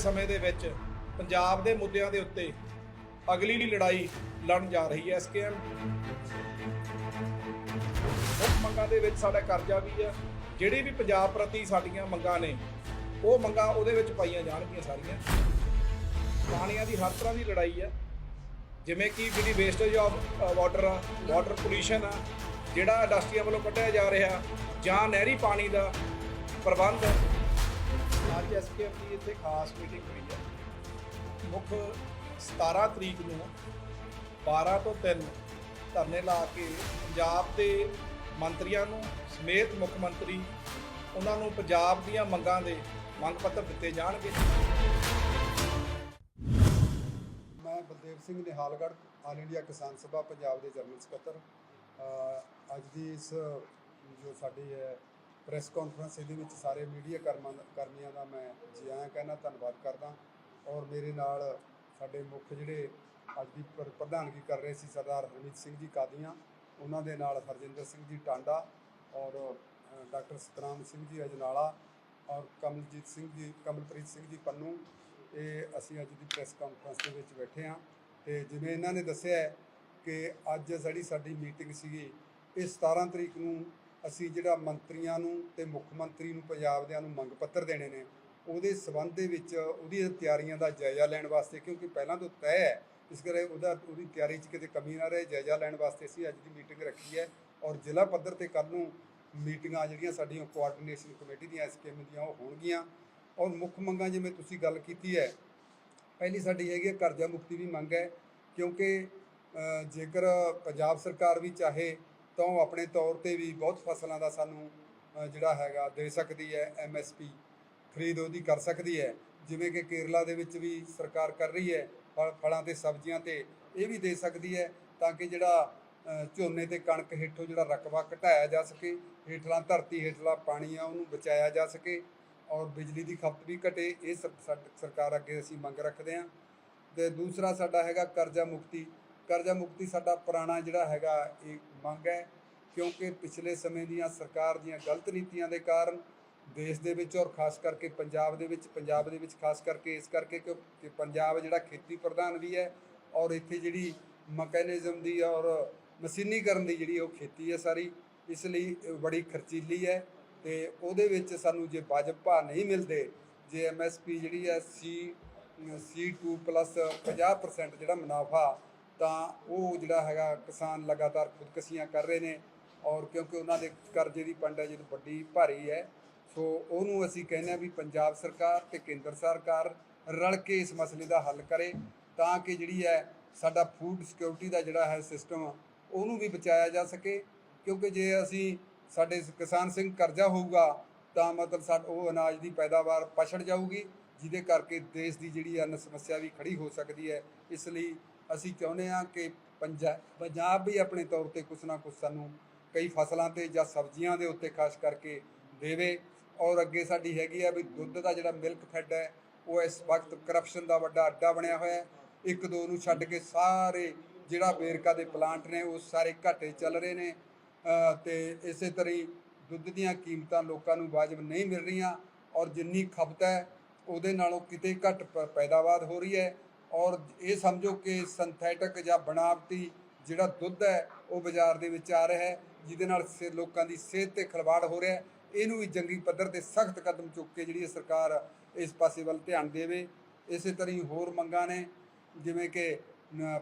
ਸਮੇਂ ਦੇ ਵਿੱਚ ਪੰਜਾਬ ਦੇ ਮੁੱਦਿਆਂ ਦੇ ਉੱਤੇ ਅਗਲੀ ਲੜਾਈ ਲੜਨ ਜਾ ਰਹੀ ਹੈ ਐਸਕੇਐਮ ਮੁੱਖ ਮੰਗਾਂ ਦੇ ਵਿੱਚ ਸਾਡਾ ਕਰਜ਼ਾ ਵੀ ਹੈ। ਜਿਹੜੀ ਵੀ ਪੰਜਾਬ ਪ੍ਰਤੀ ਸਾਡੀਆਂ ਮੰਗਾਂ ਨੇ, ਉਹ ਮੰਗਾਂ ਉਹਦੇ ਵਿੱਚ ਪਾਈਆਂ ਜਾਣਗੀਆਂ ਸਾਰੀਆਂ। ਪਾਣੀਆਂ ਦੀ ਹਰ ਤਰ੍ਹਾਂ ਦੀ ਲੜਾਈ ਆ ਜਿਵੇਂ ਕਿ ਜਿਹੜੀ ਵੇਸਟੇਜ ਆਫ ਵਾਟਰ ਆ ਵਾਟਰ ਪੋਲੂਸ਼ਨ ਆ, ਜਿਹੜਾ ਇੰਡਸਟਰੀਆਂ ਵੱਲੋਂ ਕੱਢਿਆ ਜਾ ਰਿਹਾ, ਜਾਂ ਨਹਿਰੀ ਪਾਣੀ ਦਾ ਪ੍ਰਬੰਧ ਅੱਜ ਐਸਕੇਐਫ ਦੀ ਇੱਥੇ ਖਾਸ ਮੀਟਿੰਗ ਹੋਈ ਹੈ। ਮੁੱਖ 17 ਤਰੀਕ ਨੂੰ 12 ਤੋਂ 3 ਧਰਨੇ ਲਾ ਕੇ ਪੰਜਾਬ ਦੇ ਮੰਤਰੀਆਂ ਨੂੰ ਸਮੇਤ ਮੁੱਖ ਮੰਤਰੀ ਉਹਨਾਂ ਨੂੰ ਪੰਜਾਬ ਦੀਆਂ ਮੰਗਾਂ ਦੇ ਮੰਗ ਪੱਤਰ ਦਿੱਤੇ ਜਾਣਗੇ। ਮੈਂ ਬਲਦੇਵ ਸਿੰਘ ਨਿਹਾਲਗੜ੍ਹ ਆਲ ਇੰਡੀਆ ਕਿਸਾਨ ਸਭਾ, ਪੰਜਾਬ ਦੇ ਜਨਰਲ ਸਕੱਤਰ। ਅੱਜ ਦੀ ਇਸ ਜੋ ਸਾਡੀ ਹੈ ਪ੍ਰੈਸ ਕਾਨਫਰੰਸ ਇਹਦੇ ਵਿੱਚ ਸਾਰੇ ਮੀਡੀਆ ਕਰਮਾਂ ਕਰਮੀਆਂ ਦਾ ਮੈਂ ਜੀ ਆਇਆਂ ਕਹਿਣਾ ਧੰਨਵਾਦ ਕਰਦਾ। ਔਰ ਮੇਰੇ ਨਾਲ ਸਾਡੇ ਮੁੱਖ ਜਿਹੜੇ ਅੱਜ ਦੀ ਪ੍ਰਧਾਨਗੀ ਕਰ ਰਹੇ ਸੀ ਸਰਦਾਰ ਹਰਮੀਤ ਸਿੰਘ ਜੀ ਕਾਦੀਆਂ, ਉਹਨਾਂ ਦੇ ਨਾਲ ਹਰਜਿੰਦਰ ਸਿੰਘ ਜੀ ਟਾਂਡਾ ਔਰ ਡਾਕਟਰ ਸਤਨਾਮ ਸਿੰਘ ਜੀ ਅਜਨਾਲਾ ਔਰ ਕਮਲਜੀਤ ਸਿੰਘ ਜੀ, ਕਮਲਪ੍ਰੀਤ ਸਿੰਘ ਜੀ ਪੰਨੂ, ਇਹ ਅਸੀਂ ਅੱਜ ਦੀ ਪ੍ਰੈਸ ਕਾਨਫਰੰਸ ਦੇ ਵਿੱਚ ਬੈਠੇ ਹਾਂ। ਤੇ ਜਿਵੇਂ ਇਹਨਾਂ ਨੇ ਦੱਸਿਆ ਕਿ ਅੱਜ ਜਿਹੜੀ ਸਾਡੀ ਮੀਟਿੰਗ ਸੀਗੀ, ਇਹ 17 ਤਰੀਕ ਨੂੰ ਅਸੀਂ ਜਿਹੜਾ ਮੰਤਰੀਆਂ ਨੂੰ ਤੇ ਮੁੱਖ ਮੰਤਰੀ ਨੂੰ ਪੰਜਾਬ ਦਿਆਂ ਨੂੰ ਮੰਗ ਪੱਤਰ ਦੇਣੇ ਨੇ, ਉਹਦੇ ਸਬੰਧ ਦੇ ਵਿੱਚ ਉਹਦੀ ਤਿਆਰੀਆਂ ਦਾ ਜਾਇਜ਼ਾ ਲੈਣ ਵਾਸਤੇ, ਕਿਉਂਕਿ ਪਹਿਲਾਂ ਤੋਂ ਤੈਅ ਹੈ, ਇਸ ਕਰਕੇ ਉਹਦਾ, ਉਹਦੀ ਤਿਆਰੀ 'ਚ ਕਿਤੇ ਕਮੀ ਨਾ ਰਹੇ, ਜਾਇਜ਼ਾ ਲੈਣ ਵਾਸਤੇ ਅਸੀਂ ਅੱਜ ਦੀ ਮੀਟਿੰਗ ਰੱਖੀ ਹੈ ਔਰ ਜ਼ਿਲ੍ਹਾ ਪੱਧਰ ਤੇ ਕੱਲ ਨੂੰ ਮੀਟਿੰਗਾਂ ਜਿਹੜੀਆਂ ਸਾਡੀਆਂ ਕੋਆਰਡੀਨੇਸ਼ਨ ਕਮੇਟੀ ਦੀਆਂ ਸਕੀਮ ਦੀਆਂ ਉਹ ਹੋਣਗੀਆਂ। ਔਰ ਮੁੱਖ ਮੰਗਾਂ ਜਿਵੇਂ ਤੁਸੀਂ ਗੱਲ ਕੀਤੀ ਹੈ, ਪਹਿਲੀ ਸਾਡੀ ਹੈਗੀ ਹੈ ਕਰਜ਼ਾ ਮੁਕਤੀ ਦੀ ਮੰਗ ਹੈ, ਕਿਉਂਕਿ ਜੇਕਰ ਪੰਜਾਬ ਸਰਕਾਰ ਵੀ ਚਾਹੇ ਤਾਂ ਉਹ ਆਪਣੇ ਤੌਰ ਤੇ ਵੀ ਬਹੁਤ ਫਸਲਾਂ ਦਾ ਸਾਨੂੰ ਜਿਹੜਾ ਹੈਗਾ ਦੇ ਸਕਦੀ ਹੈ ਐਮਐਸਪੀ ਖਰੀਦ ਉਹਦੀ ਕਰ ਸਕਦੀ ਹੈ। ਜਿਵੇਂ ਕਿ ਕੇਰਲਾ ਦੇ ਵਿੱਚ ਵੀ ਸਰਕਾਰ ਕਰ ਰਹੀ ਹੈ, ਫਲ- ਫਲਾਂ ਤੇ ਸਬਜ਼ੀਆਂ ਤੇ ਇਹ ਵੀ ਦੇ ਸਕਦੀ ਹੈ ਤਾਂ ਕਿ ਜਿਹੜਾ ਝੋਨੇ ਤੇ ਕਣਕ ਹੇਠੋਂ ਜਿਹੜਾ ਰਕਬਾ ਘਟਾਇਆ ਜਾ ਸਕੇ, ਹੇਠਲਾ ਧਰਤੀ, ਹੇਠਲਾ ਪਾਣੀ ਆ ਉਹਨੂੰ ਬਚਾਇਆ ਜਾ ਸਕੇ ਔਰ ਬਿਜਲੀ ਦੀ ਖਪਤ ਵੀ ਘਟੇ, ਇਹ ਸਰ- ਸਾਡ- ਸਰਕਾਰ ਅੱਗੇ ਅਸੀਂ ਮੰਗ ਰੱਖਦੇ ਹਾਂ। ਤੇ ਦੂਸਰਾ ਸਾਡਾ ਹੈਗਾ ਕਰਜ਼ਾ ਮੁਕਤੀ ਕਰਜ਼ਾ ਮੁਕਤੀ ਸਾਡਾ ਪੁਰਾਣਾ ਜਿਹੜਾ ਹੈਗਾ ਇਹ ਮੰਗ ਹੈ, ਕਿਉਂਕਿ ਪਿਛਲੇ ਸਮੇਂ ਦੀਆਂ ਸਰਕਾਰ ਦੀਆਂ ਗਲਤ ਨੀਤੀਆਂ ਦੇ ਕਾਰਨ ਦੇਸ਼ ਦੇ ਵਿੱਚ ਔਰ ਖਾਸ ਕਰਕੇ ਪੰਜਾਬ ਦੇ ਵਿੱਚ, ਪੰਜਾਬ ਦੇ ਵਿੱਚ ਖਾਸ ਕਰਕੇ ਇਸ ਕਰਕੇ ਕਿ ਕਿ ਪੰਜਾਬ ਜਿਹੜਾ ਖੇਤੀ ਪ੍ਰਧਾਨ ਵੀ ਹੈ ਔਰ ਇੱਥੇ ਜਿਹੜੀ ਮਕੈਨਿਜ਼ਮ ਦੀ ਔਰ ਮਸ਼ੀਨੀਕਰਨ ਦੀ ਜਿਹੜੀ ਉਹ ਖੇਤੀ ਹੈ ਸਾਰੀ, ਇਸ ਲਈ ਬੜੀ ਖਰਚੀਲੀ ਹੈ ਤੇ ਉਹਦੇ ਵਿੱਚ ਸਾਨੂੰ ਜੇ ਵਾਜਬ ਭਾਅ ਨਹੀਂ ਮਿਲਦੇ, ਜੇ ਐਮਐਸਪੀ ਜਿਹੜੀ ਹੈ ਸੀ C2 50% ਜਿਹੜਾ ਮੁਨਾਫਾ ਤਾਂ ਉਹ ਜਿਹੜਾ ਹੈਗਾ ਕਿਸਾਨ ਲਗਾਤਾਰ ਖੁਦਕਸ਼ੀਆਂ ਕਰ ਰਹੇ ਨੇ ਔਰ ਕਿਉਂਕਿ ਉਹਨਾਂ ਦੇ ਕਰਜ਼ੇ ਦੀ ਪੰਡ ਹੈ ਜਿਹੜੀ ਵੱਡੀ ਭਾਰੀ ਹੈ, ਸੋ ਉਹਨੂੰ ਅਸੀਂ ਕਹਿੰਦੇ ਆ ਵੀ ਪੰਜਾਬ ਸਰਕਾਰ ਤੇ ਕੇਂਦਰ ਸਰਕਾਰ ਰਲ ਕੇ ਇਸ ਮਸਲੇ ਦਾ ਹੱਲ ਕਰੇ ਤਾਂ ਕਿ ਜਿਹੜੀ ਹੈ ਸਾਡਾ ਫੂਡ ਸਿਕਿਉਰਿਟੀ ਦਾ ਜਿਹੜਾ ਹੈ ਸਿਸਟਮ ਉਹਨੂੰ ਵੀ ਬਚਾਇਆ ਜਾ ਸਕੇ। ਕਿਉਂਕਿ ਜੇ ਅਸੀਂ ਸਾਡੇ ਕਿਸਾਨ ਸਿੰਘ ਕਰਜ਼ਾ ਹੋਊਗਾ ਤਾਂ ਮਤਲਬ ਸਾਡ ਉਹ ਅਨਾਜ ਦੀ ਪੈਦਾਵਾਰ ਪਛੜ ਜਾਊਗੀ, ਜਿਹਦੇ ਕਰਕੇ ਦੇਸ਼ ਦੀ ਜਿਹੜੀ ਅੰਨ ਸਮੱਸਿਆ ਵੀ ਖੜੀ ਹੋ ਸਕਦੀ ਹੈ। ਇਸ ਲਈ ਅਸੀਂ ਚਾਹੁੰਦੇ ਹਾਂ ਕਿ ਪੰਜਾ ਪੰਜਾਬ ਵੀ ਆਪਣੇ ਤੌਰ ਤੇ ਕੁਛ ਨਾ ਕੁਛ ਸਾਨੂੰ ਕਈ ਫਸਲਾਂ ਤੇ ਜਾਂ ਸਬਜ਼ੀਆਂ ਦੇ ਉੱਤੇ ਖਾਸ ਕਰਕੇ ਦੇਵੇ। ਔਰ ਅੱਗੇ ਸਾਡੀ ਹੈਗੀ ਆ ਵੀ ਦੁੱਧ ਦਾ ਜਿਹੜਾ ਮਿਲਕ ਫੈਡ ਹੈ ਉਹ ਇਸ ਵਕਤ ਕਰਪਸ਼ਨ ਦਾ ਵੱਡਾ ਅੱਡਾ ਬਣਿਆ ਹੋਇਆ ਹੈ। ਇੱਕ ਦੋ ਨੂੰ ਛੱਡ ਕੇ ਸਾਰੇ ਜਿਹੜਾ ਵੇਰਕਾ ਦੇ ਪਲਾਂਟ ਨੇ ਉਹ ਸਾਰੇ ਘਾਟੇ ਚੱਲ ਰਹੇ ਨੇ। ਅ, ਤੇ ਇਸੇ ਤਰ੍ਹਾਂ ਹੀ ਦੁੱਧ ਦੀਆਂ ਕੀਮਤਾਂ ਲੋਕਾਂ ਨੂੰ ਵਾਜਬ ਨਹੀਂ ਮਿਲ ਰਹੀਆਂ। ਔਰ ਜਿੰਨੀ ਖਪਤ ਹੈ ਉਹਦੇ ਨਾਲੋਂ ਕਿਤੇ ਘੱਟ ਪ- ਪੈਦਾਵਾਰ ਹੋ ਰਹੀ ਹੈ। ਔਰ ਇਹ ਸਮਝੋ ਕਿ ਸਿੰਥੈਟਿਕ ਜਾਂ ਬਣਾਵਟੀ ਜਿਹੜਾ ਦੁੱਧ ਹੈ, ਉਹ ਬਾਜ਼ਾਰ ਦੇ ਵਿੱਚ ਆ ਰਿਹਾ ਹੈ, ਜਿਹਦੇ ਨਾਲ ਸੇ ਲੋਕਾਂ ਦੀ ਸਿਹਤ ਤੇ ਖਿਲਵਾੜ ਹੋ ਰਿਹਾ ਹੈ। ਇਹਨੂੰ ਵੀ ਜੰਗੀ ਪੱਧਰ ਤੇ ਸਖਤ ਕਦਮ ਚੁੱਕ ਕੇ ਜਿਹੜੀ ਇਹ ਸਰਕਾਰ ਇਸ ਪਾਸੇ ਵੱਲ ਧਿਆਨ ਦੇਵੇ। ਇਸੇ ਤਰ੍ਹਾਂ ਹੀ ਹੋਰ ਮੰਗਾਂ ਨੇ, ਜਿਵੇਂ ਕਿ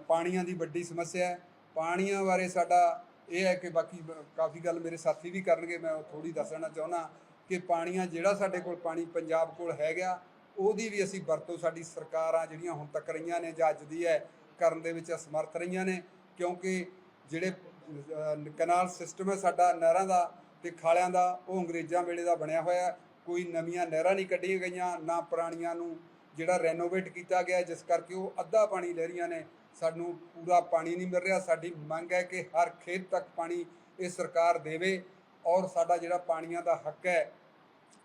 ਪਾਣੀਆਂ ਦੀ ਵੱਡੀ ਸਮੱਸਿਆ ਹੈ। ਪਾਣੀਆਂ ਬਾਰੇ ਸਾਡਾ ਇਹ ਹੈ ਕਿ ਬਾਕੀ ਕਾਫੀ ਗੱਲ ਮੇਰੇ ਸਾਥੀ ਵੀ ਕਰਨਗੇ, ਮੈਂ ਥੋੜੀ ਦੱਸਣਾ ਚਾਹੁੰਦਾ ਕਿ ਪਾਣੀਆਂ ਜਿਹੜਾ ਸਾਡੇ ਕੋਲ ਪਾਣੀ ਪੰਜਾਬ ਕੋਲ ਹੈਗਾ ਉਹਦੀ ਵੀ ਅਸੀਂ ਵਰਤੋਂ ਸਾਡੀ ਸਰਕਾਰਾਂ ਜਿਹੜੀਆਂ ਹੁਣ ਤੱਕ ਰਹੀਆਂ ਨੇ ਜਾਂ ਅੱਜ ਦੀ ਹੈ ਕਰਨ ਦੇ ਵਿੱਚ ਅਸਮਰਥ ਰਹੀਆਂ ਨੇ ਕਿਉਂਕਿ ਜਿਹੜੇ ਅਹ, ਕਨਾਲ ਸਿਸਟਮ ਹੈ ਸਾਡਾ ਨਹਿਰਾਂ ਦਾ ਤੇ ਖਾਲਿਆਂ ਦਾ ਉਹ ਅੰਗਰੇਜ਼ਾਂ ਵੇਲੇ ਦਾ ਬਣਿਆ ਹੋਇਆ ਕੋਈ ਨਵੀਆਂ ਨਹਿਰਾਂ ਨਹੀਂ ਕੱਢੀਆਂ ਗਈਆਂ ਨਾ ਪੁਰਾਣੀਆਂ ਨੂੰ ਜਿਹੜਾ ਰੈਨੋਵੇਟ ਕੀਤਾ ਗਿਆ ਜਿਸ ਕਰਕੇ ਉਹ ਅੱਧਾ ਪਾਣੀ ਲੈ ਰਹੀਆਂ ਨੇ। ਸਾਨੂੰ ਪੂਰਾ ਪਾਣੀ ਨਹੀਂ ਮਿਲ ਰਿਹਾ। ਸਾਡੀ ਮੰਗ ਹੈ ਕਿ ਹਰ ਖੇਤ ਤੱਕ ਪਾਣੀ ਇਹ ਸਰਕਾਰ ਦੇਵੇ ਔਰ ਸਾਡਾ ਜਿਹੜਾ ਪਾਣੀਆਂ ਦਾ ਹੱਕ ਹੈ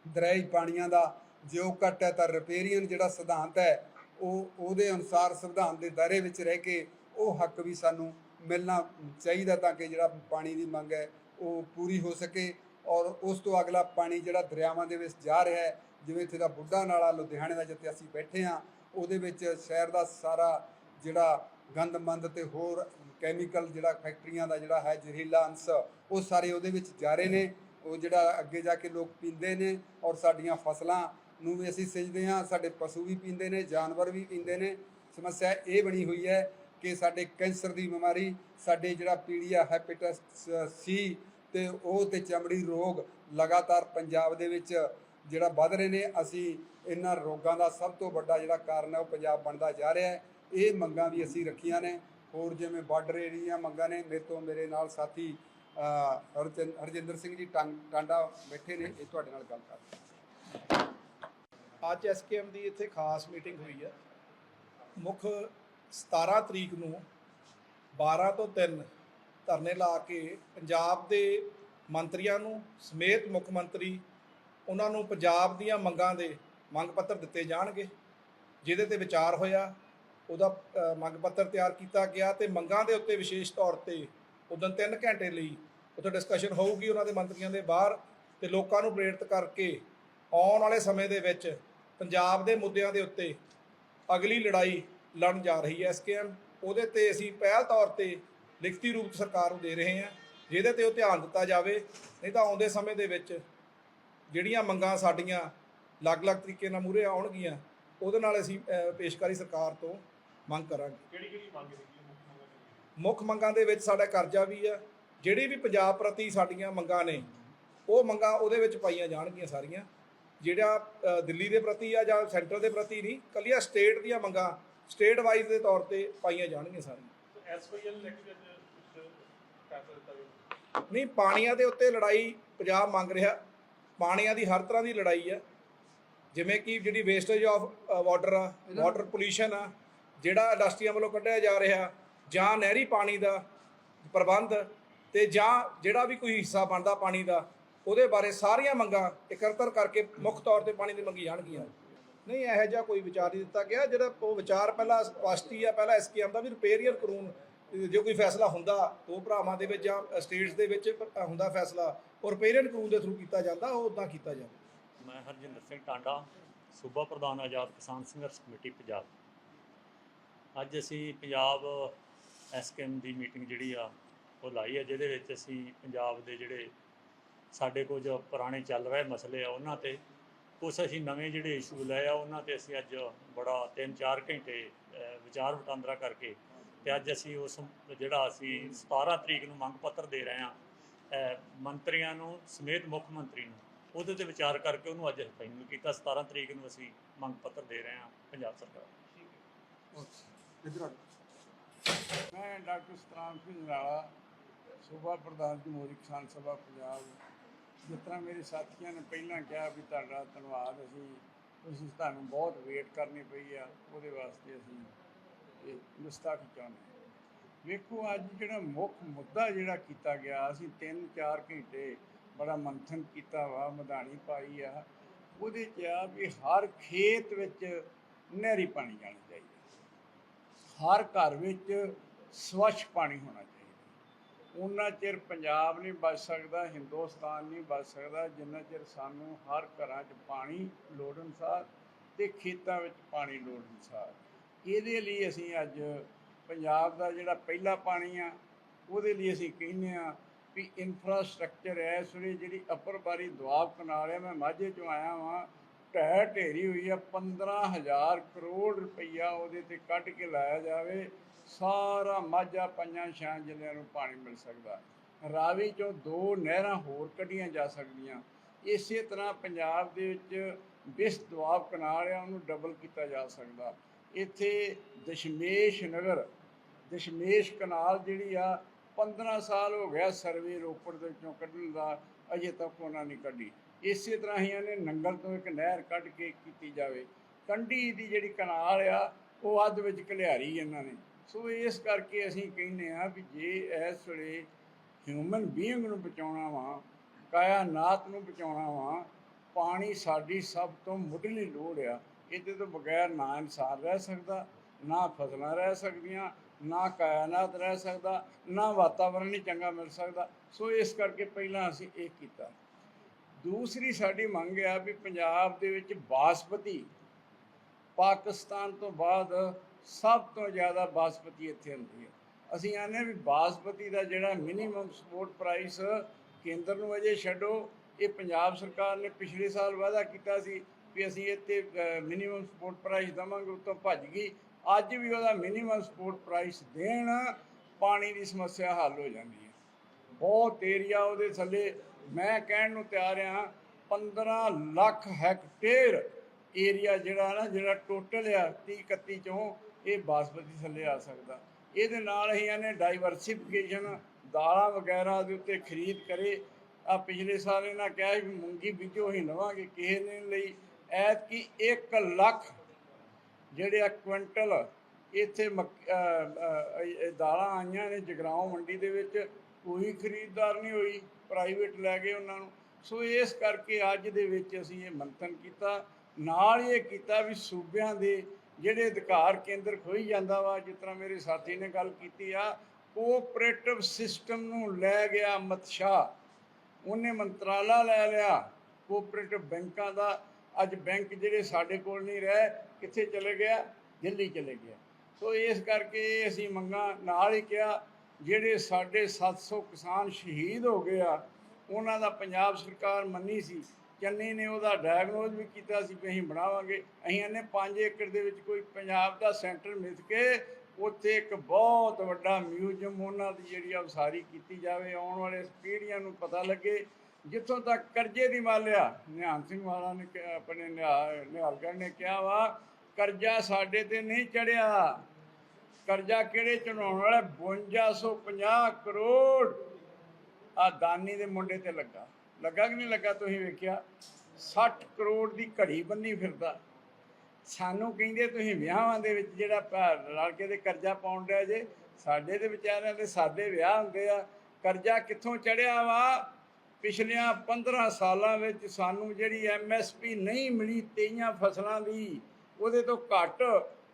ਦਰਿਆਈ ਪਾਣੀਆਂ ਦਾ ਜੇ ਉਹ ਘੱਟ ਹੈ ਤਾਂ ਰਿਪੇਰੀਅਨ ਜਿਹੜਾ ਸਿਧਾਂਤ ਹੈ, ਉਹ, ਉਹਦੇ ਅਨੁਸਾਰ ਸੰਵਿਧਾਨ ਦੇ ਦਾਇਰੇ ਵਿੱਚ ਰਹਿ ਕੇ ਉਹ ਹੱਕ ਵੀ ਸਾਨੂੰ ਮਿਲਣਾ ਚਾਹੀਦਾ ਤਾਂ ਕਿ ਜਿਹੜਾ ਪਾਣੀ ਦੀ ਮੰਗ ਹੈ, ਉਹ ਪੂਰੀ ਹੋ ਸਕੇ। ਔਰ ਉਸ ਤੋਂ ਅਗਲਾ ਪਾਣੀ ਜਿਹੜਾ ਦਰਿਆਵਾਂ ਦੇ ਵਿੱਚ ਜਾ ਰਿਹਾ ਹੈ, ਜਿਵੇਂ ਇੱਥੇ ਦਾ ਬੁੱਢਾ ਨਾਲਾ ਲੁਧਿਆਣੇ ਦਾ ਜਿੱਥੇ ਅਸੀਂ ਬੈਠੇ ਹਾਂ, ਉਹਦੇ ਵਿੱਚ ਸ਼ਹਿਰ ਦਾ ਸਾਰਾ ਜਿਹੜਾ ਗੰਦਮੰਦ ਤੇ ਹੋਰ ਕੈਮੀਕਲ ਜਿਹੜਾ ਫੈਕਟਰੀਆਂ ਦਾ ਜਿਹੜਾ ਹੈ, ਜ਼ਹਿਰੀਲਾ ਅੰਸ਼, ਉਹ ਸਾਰੇ ਉਹਦੇ ਵਿੱਚ ਜਾ ਰਹੇ ਨੇ। ਉਹ ਜਿਹੜਾ ਅੱਗੇ ਜਾ ਕੇ ਲੋਕ ਪੀਂਦੇ ਨੇ ਔਰ ਸਾਡੀਆਂ ਫਸਲਾਂ ਨੂੰ ਵੀ ਅਸੀਂ ਸਿੱਝਦੇ ਹਾਂ ਸਾਡੇ ਪਸ਼ੂ ਵੀ ਪੀਂਦੇ ਨੇ ਜਾਨਵਰ ਵੀ ਪੀਂਦੇ ਨੇ। ਸਮੱਸਿਆ ਇਹ ਬਣੀ ਹੋਈ ਹੈ ਕਿ ਸਾਡੇ ਕੈਂਸਰ ਦੀ ਬਿਮਾਰੀ ਸਾਡੇ ਜਿਹੜਾ ਪੀੜੀਆ ਹੈਪੇਟਸ ਸੀ ਤੇ ਉਹ ਤੇ ਚਮੜੀ ਰੋਗ ਲਗਾਤਾਰ ਪੰਜਾਬ ਦੇ ਵਿੱਚ ਜਿਹੜਾ ਵੱਧ ਰਹੇ ਨੇ ਅਸੀਂ ਇਹਨਾਂ ਰੋਗਾਂ ਦਾ ਸਭ ਤੋਂ ਵੱਡਾ ਜਿਹੜਾ ਕਾਰਨ ਹੈ ਉਹ ਪੰਜਾਬ ਬਣਦਾ ਜਾ ਰਿਹਾ ਹੈ। ਇਹ ਮੰਗਾਂ ਵੀ ਅਸੀਂ ਰੱਖੀਆਂ ਨੇ। ਹੋਰ ਜਿਵੇਂ ਬਾਰਡਰ ਏਰੀਆ ਮੰਗਾਂ ਨੇ ਮੇਰੇ ਤੋਂ ਮੇਰੇ ਨਾਲ ਸਾਥੀ ਅਹ, ਹਰਜਿੰਦਰ ਸਿੰਘ ਜੀ ਟਾਂ- ਟਾਂਡਾ ਬੈਠੇ ਨੇ ਇਹ ਤੁਹਾਡੇ ਨਾਲ ਗੱਲ ਕਰਦੇ ਅੱਜ ਐਸਕੇਐਮ ਦੀ ਇੱਥੇ ਖਾਸ ਮੀਟਿੰਗ ਹੋਈ ਹੈ ਮੁੱਖ 17 ਤਰੀਕ ਨੂੰ 12 ਤੋਂ 3 ਧਰਨੇ ਲਾ ਕੇ ਪੰਜਾਬ ਦੇ ਮੰਤਰੀਆਂ ਨੂੰ ਸਮੇਤ ਮੁੱਖ ਮੰਤਰੀ ਉਹਨਾਂ ਨੂੰ ਪੰਜਾਬ ਦੀਆਂ ਮੰਗਾਂ ਦੇ ਮੰਗ ਪੱਤਰ ਦਿੱਤੇ ਜਾਣਗੇ, ਜਿਹਦੇ ਤੇ ਵਿਚਾਰ ਹੋਇਆ, ਉਹਦਾ ਮੰਗ ਪੱਤਰ ਤਿਆਰ ਕੀਤਾ ਗਿਆ ਤੇ ਮੰਗਾਂ ਦੇ ਉੱਤੇ ਵਿਸ਼ੇਸ਼ ਤੌਰ ਤੇ ਉਦੋਂ 3 ਘੰਟੇ ਲਈ ਉੱਥੇ ਡਿਸਕਸ਼ਨ ਹੋਊਗੀ ਉਹਨਾਂ ਦੇ ਮੰਤਰੀਆਂ ਦੇ ਬਾਹਰ ਤੇ ਲੋਕਾਂ ਨੂੰ ਪ੍ਰੇਰਿਤ ਕਰਕੇ ਆਉਣ ਵਾਲੇ ਸਮੇਂ ਦੇ ਵਿੱਚ ਪੰਜਾਬ ਦੇ ਮੁੱਦਿਆਂ ਦੇ ਉੱਤੇ ਅਗਲੀ ਲੜਾਈ ਲੜਨ ਜਾ ਰਹੀ ਹੈ। ਐਸਕੇਐਮ ਉਹਦੇ ਤੇ ਅਸੀਂ ਪਹਿਲ ਤੌਰ ਤੇ ਲਿਖਤੀ ਰੂਪ ਸਰਕਾਰ ਨੂੰ ਦੇ ਰਹੇ ਹਾਂ ਜਿਹਦੇ ਤੇ ਉਹ ਧਿਆਨ ਦਿੱਤਾ ਜਾਵੇ। ਨਹੀਂ ਤਾਂ ਆਉਂਦੇ ਸਮੇਂ ਦੇ ਵਿੱਚ ਜਿਹੜੀਆਂ ਮੰਗਾਂ ਸਾਡੀਆਂ ਅਲੱਗ-ਅਲੱਗ ਤਰੀਕੇ ਨਾਲ ਮੂਹਰੇ ਆਉਣਗੀਆਂ ਉਹਦੇ ਨਾਲ ਅਸੀਂ ਪੇਸ਼ਕਾਰੀ ਸਰਕਾਰ ਤੋਂ ਮੰਗ ਕਰਾਂਗੇ। ਕਿਹੜੀ ਕਿਹੜੀ ਮੰਗ ਹੈਗੀ ਹੈ? ਮੁੱਖ ਮੰਗਾਂ ਦੀ ਮੁੱਖ ਮੰਗਾਂ ਦੇ ਵਿੱਚ ਸਾਡਾ ਕਰਜ਼ਾ ਵੀ ਆ ਜਿਹੜੀ ਵੀ ਪੰਜਾਬ ਪ੍ਰਤੀ ਸਾਡੀਆਂ ਮੰਗਾਂ ਨੇ ਉਹ ਮੰਗਾਂ ਉਹਦੇ ਵਿੱਚ ਪਾਈਆਂ ਜਾਣਗੀਆਂ ਸਾਰੀਆਂ। ਜਿਹੜਾ ਦਿੱਲੀ ਦੇ ਪ੍ਰਤੀ ਆ ਜਾਂ ਸੈਂਟਰ ਦੇ ਪ੍ਰਤੀ ਨਹੀਂ ਕੱਲੀਆਂ ਸਟੇਟ ਦੀਆਂ ਮੰਗਾਂ ਸਟੇਟ ਵਾਈਜ਼ ਦੇ ਤੌਰ ਤੇ ਪਾਈਆਂ ਜਾਣਗੀਆਂ ਸਾਰੀਆਂ। ਐਸਵਾਈਐਲ ਨਹੀਂ ਪਾਣੀਆਂ ਦੇ ਉੱਤੇ ਲੜਾਈ ਪੰਜਾਬ ਮੰਗ ਰਿਹਾ। ਪਾਣੀਆਂ ਦੀ ਹਰ ਤਰ੍ਹਾਂ ਦੀ ਲੜਾਈ ਆ। ਜਿਵੇਂ ਕਿ ਜਿਹੜੀ ਵੇਸਟੇਜ ਆਫ ਵਾਟਰ ਆ ਵਾਟਰ ਪੋਲੂਸ਼ਨ ਆ ਜਿਹੜਾ ਇੰਡਸਟਰੀਆਂ ਵੱਲੋਂ ਕੱਢਿਆ ਜਾ ਰਿਹਾ ਜਾਂ ਨਹਿਰੀ ਪਾਣੀ ਦਾ ਪ੍ਰਬੰਧ ਤੇ ਜਾਂ ਜਿਹੜਾ ਵੀ ਕੋਈ ਹਿੱਸਾ ਬਣਦਾ ਪਾਣੀ ਦਾ ਉਹਦੇ ਬਾਰੇ ਸਾਰੀਆਂ ਮੰਗਾਂ ਇਕੱਤਰ ਕਰਕੇ ਮੁੱਖ ਤੌਰ ਤੇ ਪਾਣੀ ਦੀ ਮੰਗੀ ਜਾਣਗੀਆਂ। ਨਹੀਂ, ਇਹੋ ਜਿਹਾ ਕੋਈ ਵਿਚਾਰ ਨਹੀਂ ਦਿੱਤਾ ਗਿਆ। ਜਿਹੜਾ ਉਹ ਵਿਚਾਰ ਪਹਿਲਾਂ ਸਪਸ਼ਟੀ ਆ। ਪਹਿਲਾਂ ਐਸਕੇਐਮ ਦਾ ਵੀ ਰਿਪੇਰੀਅਰ ਕਾਨੂੰਨ, ਜੇ ਕੋਈ ਫੈਸਲਾ ਹੁੰਦਾ, ਦੋ ਭਰਾਵਾਂ ਦੇ ਵਿੱਚ ਜਾਂ ਸਟੇਟਸ ਦੇ ਵਿੱਚ ਹੁੰਦਾ ਫੈਸਲਾ, ਉਹ ਰਿਪੇਰੀਅਰ ਕਾਨੂੰਨ ਦੇ ਥਰੂ ਕੀਤਾ ਜਾਂਦਾ, ਉਹ ਉਦਾਂ ਕੀਤਾ ਜਾਂਦਾ। ਮੈਂ ਹਰਜਿੰਦਰ ਸਿੰਘ ਟਾਂਡਾ, ਸੂਬਾ ਪ੍ਰਧਾਨ ਆਜ਼ਾਦ ਕਿਸਾਨ ਸੰਘਰਸ਼ ਕਮੇਟੀ, ਪੰਜਾਬ। ਅੱਜ ਅਸੀਂ ਪੰਜਾਬ ਐਸਕੇਐਮ ਦੀ ਮੀਟਿੰਗ ਜਿਹੜੀ ਆ, ਉਹ ਲਾਈ ਹੈ ਜਿਹਦੇ ਵਿੱਚ ਅਸੀਂ ਪੰਜਾਬ ਦੇ ਜਿਹੜੇ ਸਾਡੇ ਕੋਲ ਜੋ ਪੁਰਾਣੇ ਚੱਲ ਰਹੇ ਮਸਲੇ ਆ ਉਹਨਾਂ ਤੇ ਕੁਝ ਅਸੀਂ ਨਵੇਂ ਜਿਹੜੇ ਇਸ਼ੂ ਲਏ ਆ, ਉਹਨਾਂ ਤੇ ਅਸੀਂ ਅੱਜ ਬੜਾ 3-4 ਘੰਟੇ ਵਿਚਾਰ ਵਟਾਂਦਰਾ ਕਰਕੇ ਤੇ ਅੱਜ ਅਸੀਂ ਉਸ ਜਿਹੜਾ ਅਸੀਂ 17 ਤਰੀਕ ਨੂੰ ਮੰਗ ਪੱਤਰ ਦੇ ਰਹੇ ਹਾਂ ਮੰਤਰੀਆਂ ਨੂੰ ਸਮੇਤ ਮੁੱਖ ਮੰਤਰੀ ਨੂੰ, ਉਹਦੇ ਤੇ ਵਿਚਾਰ ਕਰਕੇ ਉਹਨੂੰ ਅੱਜ ਫਾਈਨਲ ਕੀਤਾ। 17 ਤਰੀਕ ਨੂੰ ਅਸੀਂ ਮੰਗ ਪੱਤਰ ਦੇ ਰਹੇ ਹਾਂ ਪੰਜਾਬ ਸਰਕਾਰ। ਨੂੰ। ਇਧਰ ਮੈਂ ਡਾਕਟਰ ਸਤਰਾਮ ਸਿੰਘ ਨਾਲਾ ਸੂਬਾ ਪ੍ਰਧਾਨ ਜਮਹੂਰੀ ਕਿਸਾਨ ਸਭਾ ਪੰਜਾਬ ਜਿਸ ਤਰ੍ਹਾਂ ਮੇਰੇ ਸਾਥੀਆਂ ਨੇ ਪਹਿਲਾਂ ਕਿਹਾ ਵੀ ਤੁਹਾਡਾ ਧੰਨਵਾਦ, ਅਸੀਂ ਤੁਸੀਂ ਤੁਹਾਨੂੰ ਬਹੁਤ ਵੇਟ ਕਰਨੀ ਪਈ ਆ, ਉਹਦੇ ਵਾਸਤੇ ਅਸੀਂ ਇਹ ਗੁਸਤਾਖੀ ਚਾਹੁੰਦੇ ਵੇਖੋ, ਅੱਜ ਜਿਹੜਾ ਮੁੱਖ ਮੁੱਦਾ ਜਿਹੜਾ ਕੀਤਾ ਗਿਆ, ਅਸੀਂ 3-4 ਘੰਟੇ ਬੜਾ ਮੰਥਨ ਕੀਤਾ ਵਾ, ਮਧਾਣੀ ਪਾਈ ਆ, ਉਹਦੇ ਚ ਆ ਵੀ ਹਰ ਖੇਤ ਵਿੱਚ ਨਹਿਰੀ ਪਾਣੀ ਜਾਣਾ ਚਾਹੀਦਾ ਹਰ ਘਰ ਵਿੱਚ ਸਵੱਛ ਪਾਣੀ ਹੋਣਾ ਚਾਹੀਦਾ। ਉਹਨਾਂ ਚਿਰ ਪੰਜਾਬ ਨਹੀਂ ਬਚ ਸਕਦਾ, ਹਿੰਦੁਸਤਾਨ ਨਹੀਂ ਬਚ ਸਕਦਾ, ਜਿੰਨਾ ਚਿਰ ਸਾਨੂੰ ਹਰ ਘਰਾਂ 'ਚ ਪਾਣੀ ਲੋੜ ਅਨੁਸਾਰ ਤੇ ਖੇਤਾਂ ਵਿੱਚ ਪਾਣੀ ਲੋੜ ਅਨੁਸਾਰ। ਇਹਦੇ ਲਈ ਅਸੀਂ ਅੱਜ ਪੰਜਾਬ ਦਾ ਜਿਹੜਾ ਪਹਿਲਾ ਪਾਣੀ ਆ, ਉਹਦੇ ਲਈ ਅਸੀਂ ਕਹਿੰਦੇ ਆ ਵੀ ਇਨਫਰਾਸਟ੍ਰਕਚਰ ਹੈ ਇਸ ਵੇਲੇ ਜਿਹੜੀ ਅੱਪਰ ਬਾਰੀ ਦੁਆਬ ਕਨਾਲ ਹੈ ਮੈਂ ਮਾਝੇ ਚੋਂ ਆਇਆ ਵਾਂ ਢਹਿ ਢੇਰੀ ਹੋਈ ਆ 15000 ਕਰੋੜ ਰੁਪਈਆ ਉਹਦੇ ਤੇ ਕੱਢ ਕੇ ਲਾਇਆ ਜਾਵੇ, ਸਾਰਾ ਮਾਝਾ ਪੰਜਾਂ ਛਾਂ ਜ਼ਿਲ੍ਹਿਆਂ ਨੂੰ ਪਾਣੀ ਮਿਲ ਸਕਦਾ। ਰਾਵੀ ਚੋਂ ਦੋ ਨਹਿਰਾਂ ਹੋਰ ਕੱਢੀਆਂ ਜਾ ਸਕਦੀਆਂ। ਇਸੇ ਤਰ੍ਹਾਂ ਪੰਜਾਬ ਦੇ ਵਿੱਚ ਬਿਸ ਦੁਆਬ ਕਨਾਲ ਆ, ਉਹਨੂੰ ਡਬਲ ਕੀਤਾ ਜਾ ਸਕਦਾ। ਇੱਥੇ ਦਸ਼ਮੇਸ਼ ਨਗਰ, ਦਸ਼ਮੇਸ਼ ਕਨਾਲ ਜਿਹੜੀ ਆ 15 ਸਾਲ ਹੋ ਗਿਆ ਸਰਵੇ ਰੋਪੜ ਦੇ ਵਿੱਚੋਂ ਕੱਢਣ ਦਾ, ਅਜੇ ਤੱਕ ਉਹਨਾਂ ਨੇ ਕੱਢੀ। ਇਸੇ ਤਰ੍ਹਾਂ ਹੀ ਇਹਨੇ ਨੰਗਲ ਤੋਂ ਇੱਕ ਨਹਿਰ ਕੱਢ ਕੇ ਕੀਤੀ ਜਾਵੇ। ਕੰਢੀ ਦੀ ਜਿਹੜੀ ਕਨਾਲ ਆ, ਉਹ ਅੱਧ ਵਿੱਚ ਘਲਿਆਰੀ ਇਹਨਾਂ ਨੇ। ਸੋ ਇਸ ਕਰਕੇ ਅਸੀਂ ਕਹਿੰਦੇ ਆ ਵੀ ਜੇ ਇਸ ਵੇਲੇ ਹਿਊਮਨ ਬੀਇੰਗ ਨੂੰ ਬਚਾਉਣਾ ਵਾ ਕਾਇਨਾਤ ਨੂੰ ਬਚਾਉਣਾ ਵਾ, ਪਾਣੀ ਸਾਡੀ ਸਭ ਤੋਂ ਮੁੱਢਲੀ ਲੋੜ ਆ। ਇਹਦੇ ਤੋਂ ਬਗੈਰ ਨਾ ਇਨਸਾਨ ਰਹਿ ਸਕਦਾ, ਨਾ ਫਸਲਾਂ ਰਹਿ ਸਕਦੀਆਂ, ਨਾ ਕਾਇਨਾਤ ਰਹਿ ਸਕਦਾ, ਨਾ ਵਾਤਾਵਰਣ ਹੀ ਚੰਗਾ ਮਿਲ ਸਕਦਾ। ਸੋ ਇਸ ਕਰਕੇ ਪਹਿਲਾਂ ਅਸੀਂ ਇਹ ਕੀਤਾ। ਦੂਸਰੀ ਸਾਡੀ ਮੰਗ ਆ ਵੀ ਪੰਜਾਬ ਦੇ ਵਿੱਚ ਬਾਸਪਤੀ ਪਾਕਿਸਤਾਨ ਤੋਂ ਬਾਅਦ ਸਭ ਤੋਂ ਜ਼ਿਆਦਾ ਬਾਸਪਤੀ ਇੱਥੇ ਹੁੰਦੀ ਹੈ। ਅਸੀਂ ਆਨੇ ਆ ਵੀ ਬਾਸਪਤੀ ਦਾ ਜਿਹੜਾ ਮਿਨੀਮਮ ਸਪੋਰਟ ਪ੍ਰਾਈਸ ਕੇਂਦਰ ਨੂੰ ਅਜੇ ਛੱਡੋ, ਇਹ ਪੰਜਾਬ ਸਰਕਾਰ ਨੇ ਪਿਛਲੇ ਸਾਲ ਵਾਅਦਾ ਕੀਤਾ ਸੀ ਵੀ ਅਸੀਂ ਇੱਥੇ ਮਿਨੀਮਮ ਸਪੋਰਟ ਪ੍ਰਾਈਸ ਦਵਾਂਗੇ ਉਤੋਂ ਭੱਜ ਗਈ। ਅੱਜ ਵੀ ਉਹਦਾ ਮਿਨੀਮਮ ਸਪੋਰਟ ਪ੍ਰਾਈਸ ਦੇਣ, ਪਾਣੀ ਦੀ ਸਮੱਸਿਆ ਹੱਲ ਹੋ ਜਾਂਦੀ ਹੈ। ਬਹੁਤ ਏਰੀਆ ਉਹਦੇ ਥੱਲੇ ਮੈਂ ਕਹਿਣ ਨੂੰ ਤਿਆਰ ਹਾਂ 15 ਲੱਖ ਹੈਕਟੇਅਰ ਏਰੀਆ ਜਿਹੜਾ ਨਾ, ਜਿਹੜਾ ਟੋਟਲ ਆ 30 31 ਚੋਂ ਇਹ ਬਾਸਮਤੀ ਥੱਲੇ ਆ ਸਕਦਾ। ਇਹਦੇ ਨਾਲ ਹੀ ਇਹਨੇ ਡਾਈਵਰਸਿਫਿਕੇਸ਼ਨ ਦਾਲਾਂ ਵਗੈਰਾ ਦੇ ਉੱਤੇ ਖਰੀਦ ਕਰੇ। ਆ ਪਿਛਲੇ ਸਾਲ ਇਹਨਾਂ ਕਿਹਾ ਸੀ ਵੀ ਮੂੰਗੀ ਬੀਜੋ ਹੀ ਲਵਾਂਗੇ ਕਿਸੇ ਨੇ ਲਈ। ਐਤਕੀ 1 ਲੱਖ ਜਿਹੜੇ ਆ ਕੁਇੰਟਲ ਇੱਥੇ ਮੱਕ- ਦਾਲਾਂ ਆਈਆਂ ਨੇ ਜਗਰਾਉਂ ਮੰਡੀ ਦੇ ਵਿੱਚ। ਕੋਈ ਖਰੀਦਦਾਰ ਨਹੀਂ ਹੋਈ ਪ੍ਰਾਈਵੇਟ ਲੈ ਗਏ ਉਹਨਾਂ ਨੂੰ। ਸੋ ਇਸ ਕਰਕੇ ਅੱਜ ਦੇ ਵਿੱਚ ਅਸੀਂ ਇਹ ਮੰਥਨ ਕੀਤਾ। ਨਾਲ ਇਹ ਕੀਤਾ ਵੀ ਸੂਬਿਆਂ ਦੇ ਜਿਹੜੇ ਅਧਿਕਾਰ ਕੇਂਦਰ ਖੋਈ ਜਾਂਦਾ ਵਾ, ਜਿਸ ਤਰ੍ਹਾਂ ਮੇਰੇ ਸਾਥੀ ਨੇ ਗੱਲ ਕੀਤੀ ਆ ਕੋਆਪਰੇਟਿਵ ਸਿਸਟਮ ਨੂੰ ਲੈ ਗਿਆ ਅਮਿਤ ਉਹਨੇ ਮੰਤਰਾਲਾ ਲੈ ਲਿਆ ਕੋਆਪਰੇਟਿਵ ਬੈਂਕਾਂ ਦਾ। ਅੱਜ ਬੈਂਕ ਜਿਹੜੇ ਸਾਡੇ ਕੋਲ ਨਹੀਂ ਰਹੇ, ਕਿੱਥੇ ਚਲੇ ਗਿਆ? ਦਿੱਲੀ ਚਲੇ ਗਿਆ। ਸੋ ਇਸ ਕਰਕੇ ਅਸੀਂ ਮੰਗਾਂ ਨਾਲ ਹੀ ਕਿਹਾ ਜਿਹੜੇ ਸਾਡੇ 700 ਕਿਸਾਨ ਸ਼ਹੀਦ ਹੋ ਗਏ ਆ, ਉਹਨਾਂ ਦਾ ਪੰਜਾਬ ਸਰਕਾਰ ਮੰਨੀ ਸੀ, ਚੰਨੀ ਨੇ ਉਹਦਾ ਡਾਇਗਨੋਜ਼ ਵੀ ਕੀਤਾ ਸੀ ਕਿ ਅਸੀਂ ਬਣਾਵਾਂਗੇ। ਅਸੀਂ ਇਹਨੇ 5 ਏਕੜ ਦੇ ਵਿੱਚ ਕੋਈ ਪੰਜਾਬ ਦਾ ਸੈਂਟਰ ਮਿਲ ਕੇ ਉੱਥੇ ਇੱਕ ਬਹੁਤ ਵੱਡਾ ਮਿਊਜ਼ੀਅਮ ਉਹਨਾਂ ਦੀ ਜਿਹੜੀ ਆ ਉਸਾਰੀ ਕੀਤੀ ਜਾਵੇ, ਆਉਣ ਵਾਲੇ ਪੀੜ੍ਹੀਆਂ ਨੂੰ ਪਤਾ ਲੱਗੇ। ਜਿੱਥੋਂ ਤੱਕ ਕਰਜ਼ੇ ਦੀ ਮਾਲਿਆ ਨਿਹੰਗ ਸਿੰਘ ਵਾਲਾ ਨੇ ਕਿਹਾ- ਆਪਣੇ ਨਿਹਾ- ਨਿਹਾਲਗੜ੍ਹ ਨੇ ਕਿਹਾ ਵਾ, ਕਰਜ਼ਾ ਸਾਡੇ ਤੇ ਨਹੀਂ ਚੜਿਆ ਕਰਜ਼ਾ ਕਿਹੜੇ ਚੜਾਉਣ ਵਾਲੇ? 5250 ਕਰੋੜ। ਆ ਦਾਨੀ ਦੇ ਮੁੰਡੇ ਤੇ ਲੱਗਾ। ਲੱਗਾ ਕਿ ਨਹੀਂ ਲੱਗਾ ਤੁਸੀਂ ਵੇਖਿਆ? 60 ਕਰੋੜ ਦੀ ਘੜੀ ਬੰਨੀ ਫਿਰਦਾ। ਸਾਨੂੰ ਕਹਿੰਦੇ ਤੁਸੀਂ ਵਿਆਹਾਂ ਦੇ ਵਿੱਚ ਜਿਹੜਾ ਲੜਕੇ ਦੇ ਕਰਜ਼ਾ ਪਾਉਣ ਡਿਆ ਜੇ, ਸਾਡੇ ਦੇ ਵਿਚਾਰਿਆਂ ਦੇ ਸਾਦੇ ਵਿਆਹ ਹੁੰਦੇ ਆ। ਕਰਜ਼ਾ ਕਿੱਥੋਂ ਚੜਿਆ ਵਾ? ਪਿਛਲੀਆਂ 15 ਸਾਲਾਂ ਵਿੱਚ ਸਾਨੂੰ ਜਿਹੜੀ ਐਮਐਸਪੀ ਨਹੀਂ ਮਿਲੀ ਤੇਈਆਂ ਫਸਲਾਂ ਦੀ, ਉਹਦੇ ਤੋਂ ਘੱਟ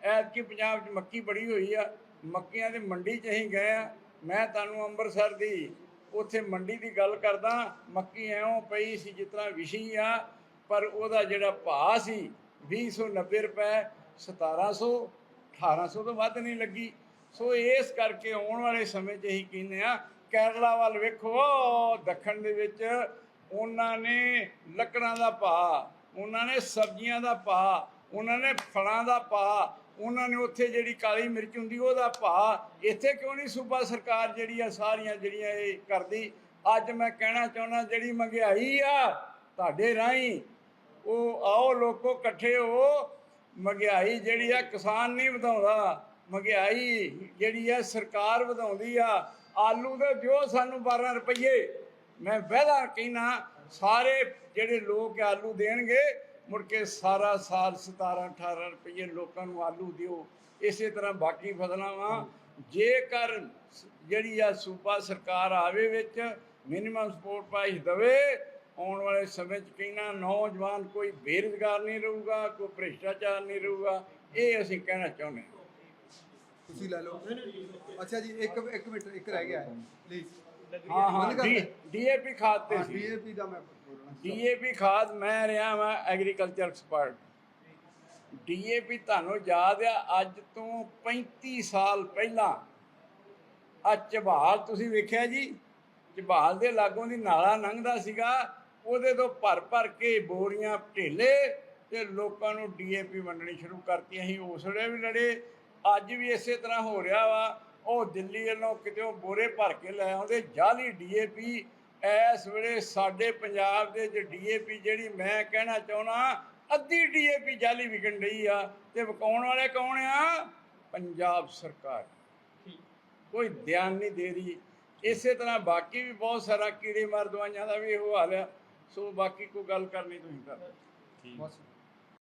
ਐਤਕੀ ਪੰਜਾਬ 'ਚ ਮੱਕੀ ਬੜੀ ਹੋਈ ਆ। ਮੱਕੀਆਂ ਦੀ ਮੰਡੀ 'ਚ ਅਸੀਂ ਗਏ ਆ। ਮੈਂ ਤੁਹਾਨੂੰ ਅੰਮ੍ਰਿਤਸਰ ਦੀ ਉੱਥੇ ਮੰਡੀ ਦੀ ਗੱਲ ਕਰਦਾ। ਮੱਕੀ ਐਉਂ ਪਈ ਸੀ ਜਿਸ ਤਰ੍ਹਾਂ ਵਿਸ਼ੀ ਆ, ਪਰ ਉਹਦਾ ਜਿਹੜਾ ਭਾਅ ਸੀ 2090 ਰੁਪਏ 1700 1800 ਤੋਂ ਵੱਧ ਨਹੀਂ ਲੱਗੀ। ਸੋ ਇਸ ਕਰਕੇ ਆਉਣ ਵਾਲੇ ਸਮੇਂ 'ਚ ਅਸੀਂ ਕਹਿੰਦੇ ਆ, ਕੇਰਲਾ ਵੱਲ ਵੇਖੋ, ਦੱਖਣ ਦੇ ਵਿੱਚ ਉਹਨਾਂ ਨੇ ਲੱਕੜਾਂ ਦਾ ਭਾਅ, ਉਹਨਾਂ ਨੇ ਸਬਜ਼ੀਆਂ ਦਾ ਭਾਅ, ਉਹਨਾਂ ਨੇ ਫਲਾਂ ਦਾ ਭਾਅ ਉਹਨਾਂ ਨੇ ਉੱਥੇ ਜਿਹੜੀ ਕਾਲੀ ਮਿਰਚ ਹੁੰਦੀ, ਉਹਦਾ ਭਾਅ ਇੱਥੇ ਕਿਉਂ ਨਹੀਂ ਸੂਬਾ ਸਰਕਾਰ ਜਿਹੜੀ ਆ ਸਾਰੀਆਂ ਜਿਹੜੀਆਂ ਇਹ ਕਰਦੀ? ਅੱਜ ਮੈਂ ਕਹਿਣਾ ਚਾਹੁੰਦਾ, ਜਿਹੜੀ ਮਹਿੰਗਾਈ ਆ ਤੁਹਾਡੇ ਰਾਹੀਂ, ਉਹ ਆਓ ਲੋਕੋ ਇਕੱਠੇ ਹੋ। ਮਹਿੰਗਾਈ ਜਿਹੜੀ ਆ ਕਿਸਾਨ ਨਹੀਂ ਵਧਾਉਂਦਾ। ਮਹਿੰਗਾਈ ਜਿਹੜੀ ਆ ਸਰਕਾਰ ਵਧਾਉਂਦੀ ਆ। ਆਲੂ ਦੇ ਦਿਓ ਸਾਨੂੰ 12 ਰੁਪਏ ਮੈਂ ਵਾਅਦਾ ਕਹਿਣਾ ਸਾਰੇ ਜਿਹੜੇ ਲੋਕ ਆਲੂ ਦੇਣਗੇ ਮੁੜ ਕੇ ਸਾਰਾ ਸਾਲ 17 18 ਰੁਪਏ ਲੋਕਾਂ ਨੂੰ ਆਲੂ ਦਿਓ ਇਸੇ ਤਰ੍ਹਾਂ ਬਾਕੀ ਫਸਲਾਂ ਵਾ। ਜੇਕਰ ਜਿਹੜੀ ਆ ਸੂਬਾ ਸਰਕਾਰ ਆਵੇ ਵਿੱਚ ਮਿਨੀਮਮ ਸਪੋਰਟ ਪ੍ਰਾਈਸ ਦਵੇ ਆਉਣ ਵਾਲੇ ਸਮੇਂ 'ਚ ਕਹਿਣਾ ਨੌਜਵਾਨ ਕੋਈ ਬੇਰੁਜ਼ਗਾਰ ਨਹੀਂ ਰਹੂਗਾ ਕੋਈ ਭ੍ਰਿਸ਼ਟਾਚਾਰ ਨਹੀਂ ਰਹੂਗਾ ਇਹ ਅਸੀਂ ਕਹਿਣਾ ਚਾਹੁੰਦੇ ਹਾਂ। ਤੁਸੀਂ ਲੈ ਲਓ। ਅੱਛਾ ਜੀ ਇੱਕ ਇੱਕ ਮਿੰਟ ਇੱਕ ਰਹਿ ਗਿਆ। ਪਲੀਜ਼ ਹਾਂ। ਡੀਏਪੀ ਖਾਦ ਤੇ ਸੀ। ਡੀਏਪੀ ਦਾ ਮੈਂ ਡੀਏਪੀ ਖਾਦ ਮੈਂ ਰਿਹਾ ਵਾਂ ਐਗਰੀਕਲਚਰ ਐਕਸਪਰਟ। ਡੀਏਪੀ ਤੁਹਾਨੂੰ ਯਾਦ ਆ, ਅੱਜ ਤੋਂ 35 ਸਾਲ ਪਹਿਲਾਂ ਆ ਝਬਾਲ ਤੁਸੀਂ ਵੇਖਿਆ ਜੀ? ਚਬਾਲ ਦੇ ਲਾਗੋਂ ਦੀ ਨਾਲਾ ਲੰਘਦਾ ਸੀਗਾ, ਉਹਦੇ ਤੋਂ ਭਰ ਭਰ ਕੇ ਬੋਰੀਆਂ ਢੇਲੇ ਤੇ ਲੋਕਾਂ ਨੂੰ ਡੀਏਪੀ ਵੰਡਣੀ ਸ਼ੁਰੂ ਕਰਤੀ, ਅਸੀਂ ਉਸ ਵੇਲੇ ਵੀ ਲੜੇ, ਅੱਜ ਵੀ ਇਸੇ ਤਰ੍ਹਾਂ ਹੋ ਰਿਹਾ ਵਾ। ਉਹ ਦਿੱਲੀ ਵੱਲੋਂ ਕਿਤੇ ਬੋਰੇ ਭਰ ਕੇ ਲੈ ਆਉਂਦੇ ਜਾਲੀ ਡੀਏਪੀ ਇਸ ਵੇਲੇ ਸਾਡੇ ਪੰਜਾਬ ਦੇ ਚ ਡੀਏਪੀ ਜਿਹੜੀ ਮੈਂ ਕਹਿਣਾ ਚਾਹੁੰਦਾ ਅੱਧੀ ਡੀਏਪੀ ਜਾਲੀ ਵਿਕਣ ਡਈ ਆ। ਤੇ ਵਿਕਾਉਣ ਵਾਲੇ ਕੌਣ ਆ? ਪੰਜਾਬ ਸਰਕਾਰ। ਕੋਈ ਧਿਆਨ ਨਹੀਂ ਦੇ ਰਹੀ। ਇਸੇ ਤਰ੍ਹਾਂ ਬਾਕੀ ਵੀ ਬਹੁਤ ਸਾਰਾ ਕੀੜੇ ਮਾਰ ਦਵਾਈਆਂ ਦਾ ਵੀ ਇਹੋ ਹਾਲ ਆ। ਸੋ ਬਾਕੀ ਕੋਈ ਗੱਲ ਕਰਨੀ ਤੁਸੀਂ ਕਰ ਬਸ